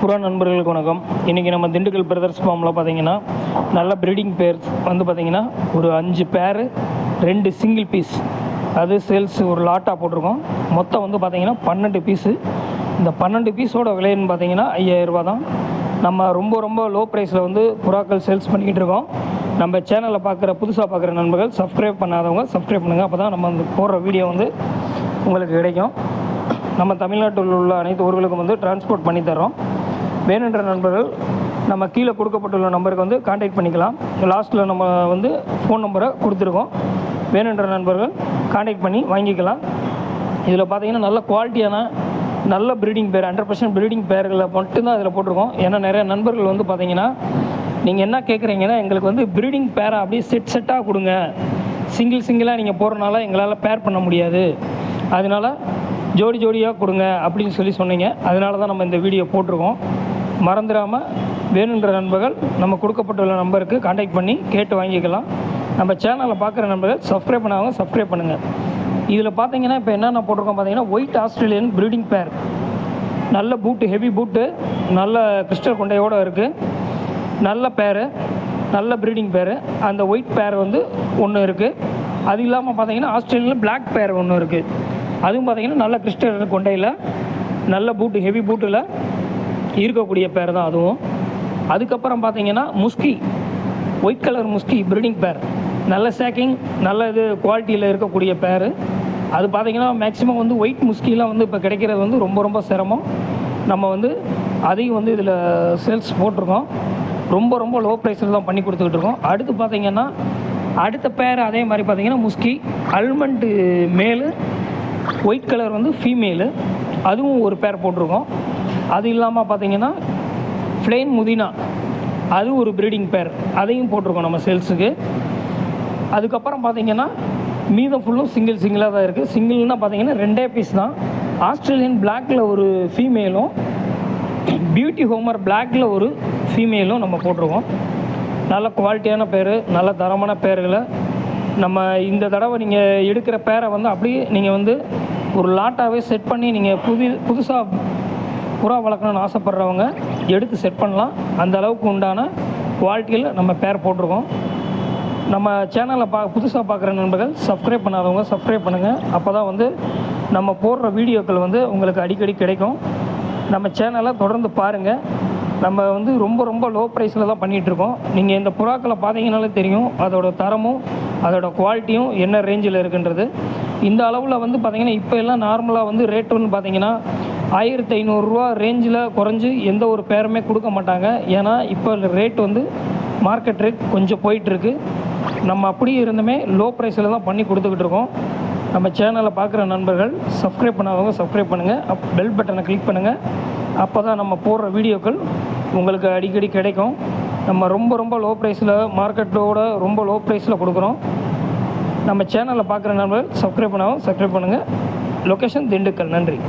புறா நண்பர்களுக்கு வணக்கம். இன்றைக்கி நம்ம திண்டுக்கல் பிரதர்ஸ் ஃபார்மில் பார்த்தீங்கன்னா நல்ல ப்ரீடிங் பேர் வந்து பார்த்தீங்கன்னா ஒரு அஞ்சு பேரு ரெண்டு சிங்கிள் பீஸ் அது சேல்ஸ் ஒரு லாட்டாக போட்டிருக்கோம். மொத்தம் வந்து பார்த்தீங்கன்னா பன்னெண்டு பீஸு இந்த பன்னெண்டு பீஸோட விலைன்னு பார்த்தீங்கன்னா ஐயாயிரரூபா தான். நம்ம ரொம்ப ரொம்ப லோ ப்ரைஸில் வந்து புறாக்கள் சேல்ஸ் பண்ணிக்கிட்டு இருக்கோம். நம்ம சேனலை பார்க்குற புதுசாக பார்க்குற நண்பர்கள் சப்ஸ்கிரைப் பண்ணாதவங்க சப்ஸ்கிரைப் பண்ணுங்கள் அப்போ தான் நம்ம வந்து போடுற வீடியோ வந்து உங்களுக்கு கிடைக்கும். நம்ம தமிழ்நாட்டில் உள்ள அனைத்து ஊர்களுக்கும் வந்து டிரான்ஸ்போர்ட் பண்ணி தரோம் வேணுன்ற நண்பர்கள் நம்ம கீழே கொடுக்கப்பட்டுள்ள நம்பருக்கு வந்து காண்டாக்ட் பண்ணிக்கலாம். லாஸ்ட்டில் நம்ம வந்து ஃபோன் நம்பரை கொடுத்துருக்கோம். வேணுன்ற நண்பர்கள் காண்டாக்ட் பண்ணி வாங்கிக்கலாம். இதில் பார்த்தீங்கன்னா நல்ல குவாலிட்டியான நல்ல ப்ரீடிங் பேர் ஹண்ட்ரட் பர்சன்ட் ப்ரீடிங் பேர்களை மட்டும்தான் இதில் போட்டிருக்கோம். ஏன்னா நிறைய நண்பர்கள் வந்து பார்த்தீங்கன்னா நீங்கள் என்ன கேட்குறீங்கன்னா எங்களுக்கு வந்து ப்ரீடிங் பேரை அப்படியே செட் செட்டாக கொடுங்க. சிங்கிள் சிங்கிளாக நீங்கள் போகிறனால எங்களால் பேர் பண்ண முடியாது. அதனால ஜோடி ஜோடியாக கொடுங்க அப்படின்னு சொல்லி சொன்னீங்க. அதனால தான் நம்ம இந்த வீடியோ போட்டிருக்கோம். மறந்துடாமல் வேணுன்ற நண்பர்கள் நம்ம கொடுக்கப்பட்டுள்ள நம்பருக்கு காண்டாக்ட் பண்ணி கேட்டு வாங்கிக்கலாம். நம்ம சேனலை பார்க்குற நண்பர்கள் சப்ஸ்கிரைப் பண்ணாமல் சப்ஸ்கிரைப் பண்ணுங்கள் இதில் பார்த்தீங்கன்னா இப்போ என்னென்ன போட்டிருக்கோம் பார்த்தீங்கன்னா ஒயிட் ஆஸ்திரேலியன் ப்ரீடிங் பேர் நல்ல பூட்டு ஹெவி பூட்டு நல்ல கிறிஸ்டல் கொண்டையோடு இருக்குது நல்ல பேர் நல்ல ப்ரீடிங் பேர் அந்த ஒயிட் பேர் வந்து ஒன்று இருக்குது அது இல்லாமல் பார்த்தீங்கன்னா ஆஸ்திரேலியாவில் பிளாக் பேர் ஒன்று இருக்குது அதுவும் பார்த்தீங்கன்னா நல்ல கிறிஸ்டல் கொண்டையில் நல்ல பூட்டு ஹெவி பூட்டில் இருக்கக்கூடிய பேர் தான் அதுவும். அதுக்கப்புறம் பார்த்தீங்கன்னா முஸ்கி ஒயிட் கலர் முஸ்கி ப்ரீடிங் பேர் நல்ல சேக்கிங் நல்ல இது குவாலிட்டியில் இருக்கக்கூடிய பேர் அது பார்த்தீங்கன்னா மேக்ஸிமம் வந்து ஒயிட் முஸ்கிலாம் வந்து இப்போ கிடைக்கிறது வந்து ரொம்ப ரொம்ப சிரமம். நம்ம வந்து அதையும் வந்து இதில் சேல்ஸ் போட்டிருக்கோம். ரொம்ப ரொம்ப லோ ப்ரைஸில் தான் பண்ணி கொடுத்துக்கிட்டு இருக்கோம். அடுத்து பார்த்திங்கன்னா அடுத்த பேர் அதே மாதிரி பார்த்திங்கன்னா முஸ்கி அல்மண்டு மேலு ஒயிட் கலர் வந்து ஃபீமேலு அதுவும் ஒரு பேர் போட்டிருக்கோம். அது இல்லாமல் பார்த்தீங்கன்னா ஃப்ளைன் முதினா அது ஒரு ப்ரீடிங் பேர் அதையும் போட்டிருக்கோம் நம்ம சேல்ஸுக்கு அதுக்கப்புறம் பார்த்தீங்கன்னா மீதம் ஃபுல்லும் சிங்கிள் சிங்கிளாக தான் இருக்குது சிங்கிள்னால் பார்த்தீங்கன்னா ரெண்டே பீஸ் தான். ஆஸ்திரேலியன் பிளாக்கில் ஒரு ஃபீமேலும் பியூட்டி ஹோமர் பிளாக்கில் ஒரு ஃபீமேலும் நம்ம போட்டிருக்கோம். நல்ல குவாலிட்டியான பேர் நல்ல தரமான பேர்களை நம்ம இந்த தடவை நீங்கள் எடுக்கிற பேரை வந்து அப்படியே நீங்கள் வந்து ஒரு லாட்டாகவே செட் பண்ணி நீங்கள் புது புதுசாக புறா வளர்க்கணும்னு ஆசைப்பட்றவங்க எடுத்து செட் பண்ணலாம். அந்த அளவுக்கு உண்டான குவாலிட்டியில் நம்ம பேர் போட்டிருக்கோம். நம்ம சேனலை பா புதுசாக பார்க்குற நண்பர்கள் சப்ஸ்கிரைப் பண்ணாதவங்க சப்ஸ்கிரைப் பண்ணுங்கள் அப்போ தான் வந்து நம்ம போடுற வீடியோக்கள் வந்து உங்களுக்கு அடிக்கடி கிடைக்கும். நம்ம சேனலை தொடர்ந்து பாருங்கள் நம்ம வந்து ரொம்ப ரொம்ப லோ ப்ரைஸில் தான் பண்ணிகிட்ருக்கோம் நீங்கள் இந்த புறாக்களை பார்த்தீங்கனாலே தெரியும். அதோட தரமும் அதோட குவாலிட்டியும் என்ன ரேஞ்சில் இருக்குன்றது. இந்த அளவில் வந்து பார்த்திங்கன்னா இப்போ எல்லாம் நார்மலாக வந்து ரேட்டுன்னு பார்த்தீங்கன்னா ஆயிரத்தி ஐநூறுரூவா ரேஞ்சில் குறைஞ்சி எந்த ஒரு பேருமே கொடுக்க மாட்டாங்க. ஏன்னா இப்போ ரேட் வந்து மார்க்கெட் ரேட் கொஞ்சம் போயிட்டுருக்கு. நம்ம அப்படியே இருந்துமே லோ ப்ரைஸில் தான் பண்ணி கொடுத்துக்கிட்டு இருக்கோம். நம்ம சேனலை பார்க்குற நண்பர்கள் சப்ஸ்கிரைப் பண்ணாதவங்க சப்ஸ்கிரைப் பண்ணுங்கள் அப் பெல் பட்டனை கிளிக் பண்ணுங்கள் அப்போ தான் நம்ம போடுற வீடியோக்கள் உங்களுக்கு அடிக்கடி கிடைக்கும். நம்ம ரொம்ப ரொம்ப லோ ப்ரைஸில் மார்க்கெட்டோட ரொம்ப லோ ப்ரைஸில் கொடுக்குறோம். நம்ம சேனலை பார்க்குற நண்பர்கள் சப்ஸ்கிரைப் பண்ணாலும் சப்ஸ்கிரைப் பண்ணுங்கள் லொக்கேஷன் திண்டுக்கல். நன்றி.